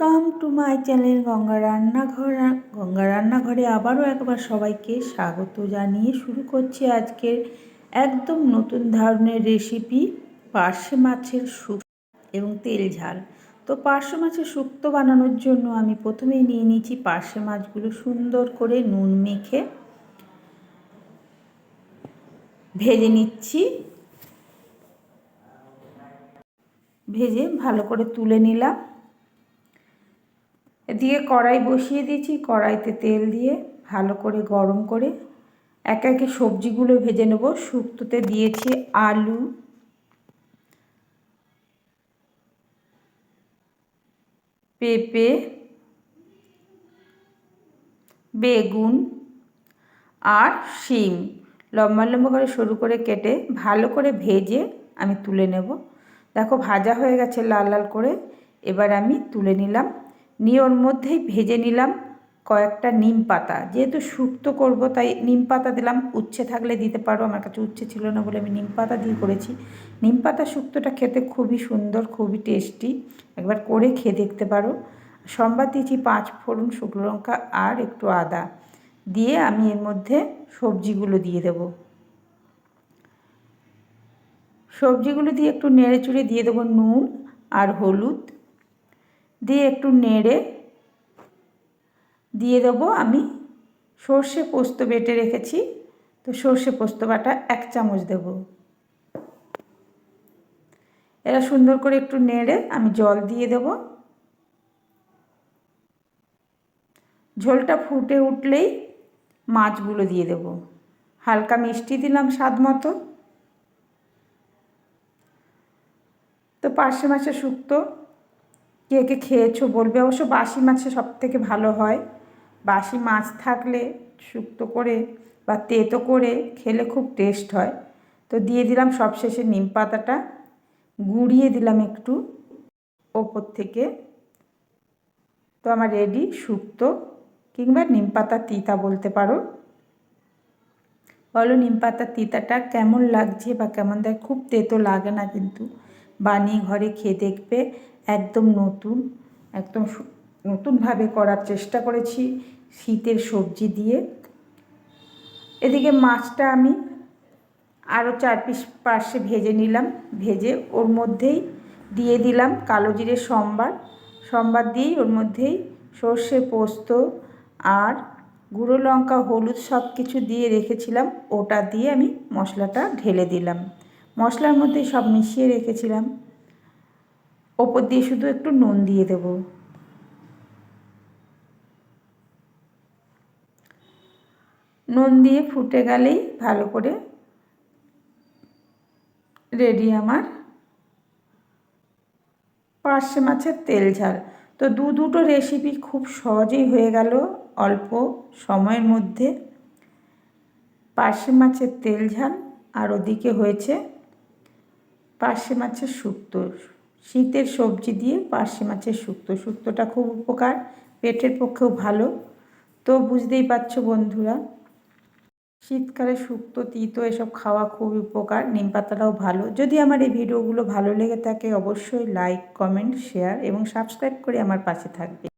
Welcome to my channel Ganga Rannaghar Ganga রান্নাঘরে আবারও একবার সবাইকে স্বাগত জানিয়ে শুরু করছি আজকের একদম নতুন ধরনের রেসিপি পার্শে মাছের শুক এবং তেল ঝাল। তো পার্শে মাছের শুক্তো বানানোর জন্য আমি প্রথমেই নিয়ে নিয়েছি পার্শে মাছগুলো সুন্দর করে নুন মেখে ভেজে নিচ্ছি। ভেজে ভালো করে তুলে নিলাম। এদিকে কড়াই বসিয়ে দিয়েছি। কড়াইতে তেল দিয়ে ভালো করে গরম করে একে একে সবজিগুলো ভেজে নেব। শুক্তোতে দিয়েছি আলু। পেঁপে। বেগুন। আর শিম। লম্বা লম্বা করে সরু করে কেটে ভালো করে ভেজে আমি তুলে নেব। দেখো ভাজা হয়ে গেছে লাল লাল করে। এবার আমি তুলে নিলাম নিয়ে ওর মধ্যেই ভেজে নিলাম কয়েকটা নিম পাতা। যেহেতু শুক্তো করব, তাই নিম পাতা দিলাম। উচ্ছে থাকলে দিতে পারো, আমার কাছে উচ্ছে ছিল না বলে আমি নিম পাতা দিয়ে করেছি। নিম পাতা শুক্তোটা খেতে খুবই সুন্দর, খুবই টেস্টি। একবার করে খেয়ে দেখতে পারো। সম্বাদ দিয়েছি পাঁচ ফোড়ন শুকনো লঙ্কা আর একটু আদা। দিয়ে আমি এর মধ্যে সবজিগুলো দিয়ে দেব। সবজিগুলো দিয়ে একটু নেড়ে চুড়ে দিয়ে দেবো নুন আর হলুদ। দিয়ে একটু নেড়ে দিয়ে দেবো আমি। সর্ষে পোস্ত বেটে রেখেছি, তো সর্ষে পোস্ত বাটা এক চামচ দেব। এরা সুন্দর করে একটু নেড়ে আমি জল দিয়ে দেব। ঝোলটা ফুটে উঠলেই মাছগুলো দিয়ে দেব। হালকা মিষ্টি দিলাম স্বাদ মতো। তো পার্শে মাছের শুক্তো কে কে খেয়েছো বলবে? অবশ্য বাসি মাছে সব থেকে ভালো হয়। বাসি মাছ থাকলে শুক্তো করে বা তেতো করে খেলে খুব টেস্ট হয়। তো দিয়ে দিলাম সবশেষে নিম পাতাটা। গুঁড়িয়ে দিলাম একটু ওপর থেকে। তো আমার রেডি শুক্তো কিংবা নিম পাতা তিতা বলতে পারো। বলো নিম পাতা তিতাটা কেমন লাগছে বা কেমন দেয় খুব তেতো লাগে না কিন্তু। বানিয়ে ঘরে খেয়ে দেখবে। একদম নতুন, একদম নতুনভাবে করার চেষ্টা করেছি শীতের সবজি দিয়ে। এদিকে মাছটা আমি আরও চার পিস পাশে ভেজে নিলাম, ভেজে ওর মধ্যেই দিয়ে দিলাম কালো জিরে সম্বার। সম্বার দিয়েই ওর মধ্যেই সর্ষে, পোস্ত আর গুঁড়ো লঙ্কা, হলুদ সব কিছু দিয়ে রেখেছিলাম। ওটা দিয়ে আমি মশলাটা ঢেলে দিলাম। মশলার মধ্যে সব মিশিয়ে রেখেছিলাম। ওপর দিয়ে শুধু একটু নুন দিয়ে দেব। নুন দিয়ে ফুটে গেলেই ভালো করে রেডি আমার পার্শে মাছের তেল ঝাল। তো দু দুটো রেসিপি খুব সহজেই হয়ে গেল অল্প সময়ের মধ্যে। পার্শে মাছের তেল ঝাল আর ওদিকে হয়েছে পার্শে মাছের শুক্তো শীতের সবজি দিয়ে পার্শে মাছের শুক্তো। শুক্তোটা খুব উপকার, পেটের পক্ষেও ভালো। তো বুঝতেই পারছ বন্ধুরা, শীতকালে শুক্ত, তিতো এসব খাওয়া খুব উপকার, নিম পাতাটাও ভালো। যদি আমার এই ভিডিওগুলো ভালো লেগে থাকে, অবশ্যই লাইক কমেন্ট শেয়ার এবং সাবস্ক্রাইব করে আমার পাশে থাকবে।